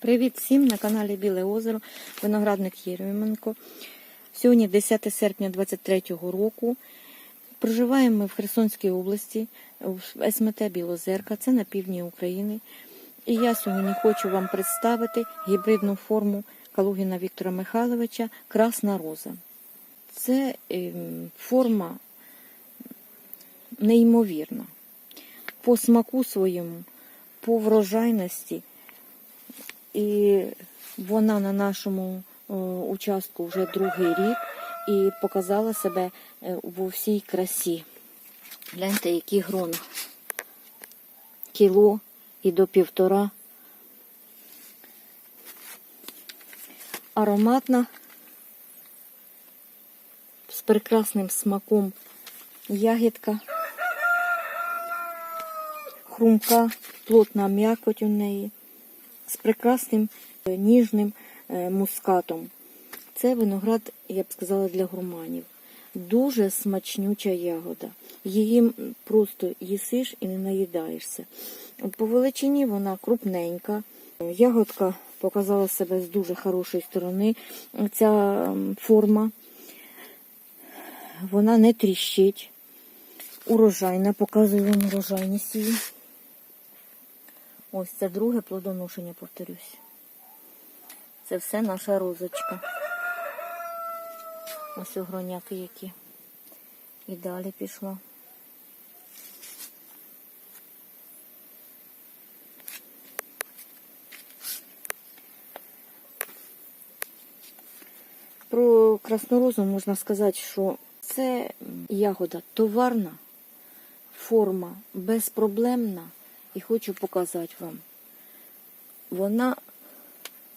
Привіт всім на каналі Біле Озеро, виноградник Єрьоменко. Сьогодні 10 серпня 2023 року. Проживаємо ми в Херсонській області, в СМТ Білозерка, це на півдні України. І я сьогодні хочу вам представити гібридну форму Калугіна Віктора Михайловича Красна Роза. Це ем, форма неймовірна. По смаку своєму, по врожайності. І вона на нашому е, участку вже другий рік і показала себе е, у всій красі. Гляньте, які грона. Кіло і до півтора. Ароматна, з прекрасним смаком ягідка, хрумка, плотна м'якоть у неї з прекрасним е, ніжним е, мускатом. Це виноград, я б сказала, для гурманів. Дуже смачнюча ягода. Її просто їсиш і не наїдаєшся. По величині вона крупненька. Ягодка показала себе з дуже хорошої сторони. Ця форма вона не тріщить. Урожайна, показує вам урожайність її. Ось це друге плодоношення, повторюсь. Це все наша розочка. Ось огроняки які. І далі пішло. Про краснорозу можна сказати, що це ягода товарна, форма безпроблемна. І хочу показати вам. Вона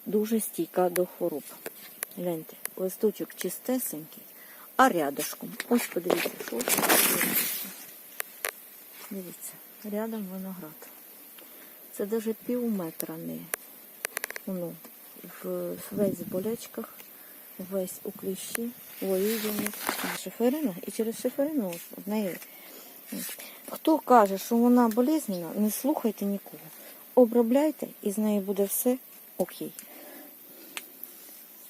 дуже стійка до хвороб. Гляньте, листочок чистесенький, а рядышком. Ось подивіться, що. Дивіться, рядом виноград. Це навіть пів метра не. Воно в, весь в болячках, весь у кліщі, воїдені, шиферина, і через шиферину в неї Хто каже, що вона болезненна, не слухайте нікого. Обробляйте і з нею буде все окей.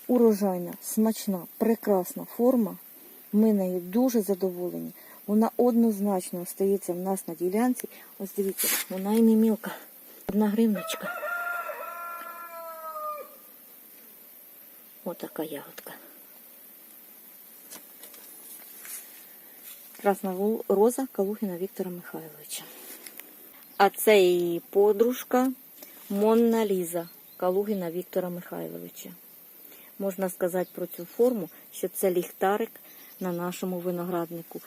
Урожайна, смачна, прекрасна форма. Ми нею дуже задоволені. Вона однозначно остається в нас на ділянці. Ось дивіться, вона і не мілка. Одна гривничка. Отака ягодка. Красна роза Калугіна Віктора Михайловича. А це її подружка Монна Ліза Калугіна Віктора Михайловича. Можна сказати про цю форму, що це ліхтарик на нашому винограднику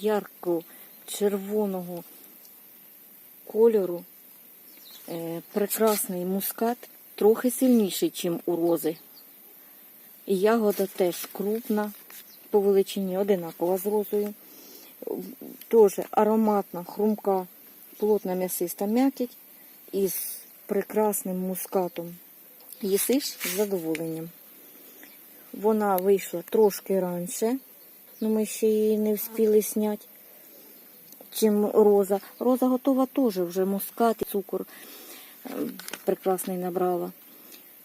ярко червоного кольору. Е, прекрасний мускат, трохи сильніший, ніж у рози. Ягода теж крупна, по величині одинакова з розою теж ароматна, хрумка, плотна м'ясиста м'якіть із прекрасним мускатом. Їсиш з задоволенням. Вона вийшла трошки раніше, але ми ще її не встигли зняти, чим роза. Роза готова теж вже мускат і цукор е, прекрасний набрала.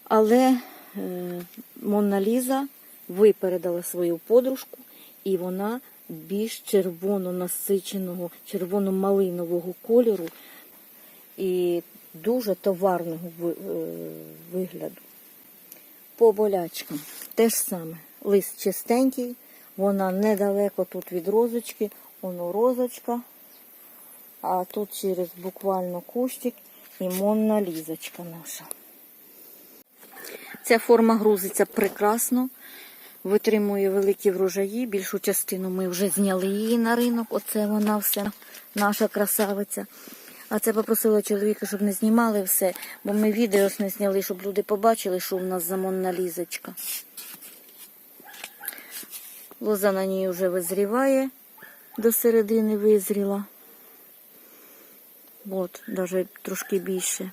Але е, Монна Ліза випередила свою подружку, і вона більш червоно-насиченого, червоно-малинового кольору і дуже товарного е, вигляду. По болячкам те ж саме. Лист чистенький, вона недалеко тут від розочки, воно розочка, а тут через буквально кущик і монна лізочка наша. Ця форма грузиться прекрасно, витримує великі врожаї. Більшу частину ми вже зняли її на ринок. Оце вона все, наша красавиця. А це попросила чоловіка, щоб не знімали все, бо ми відео не зняли, щоб люди побачили, що в нас за монна лізочка. Лоза на ній вже визріває, до середини визріла. От, навіть трошки більше.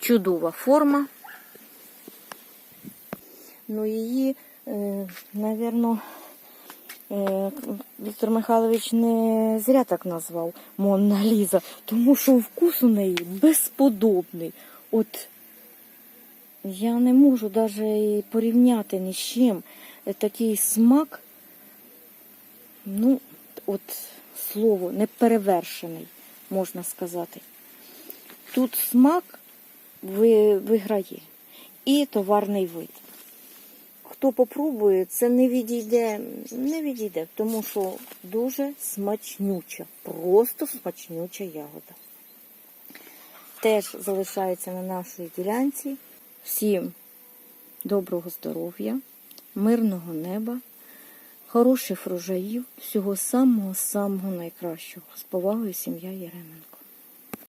Чудова форма. Ну, її, е, напевно, Е, Віктор Михайлович не зря так назвав Монна Ліза, тому що вкус у неї безподобний. От я не можу навіть порівняти ні з чим. Такий смак, ну, от слово, неперевершений, можна сказати. Тут смак виграє і товарний вид. Хто попробує, це не відійде, не відійде, тому що дуже смачнюча, просто смачнюча ягода. Теж залишається на нашій ділянці. Всім доброго здоров'я, мирного неба, хороших врожаїв, всього самого-самого найкращого. З повагою сім'я Єременко.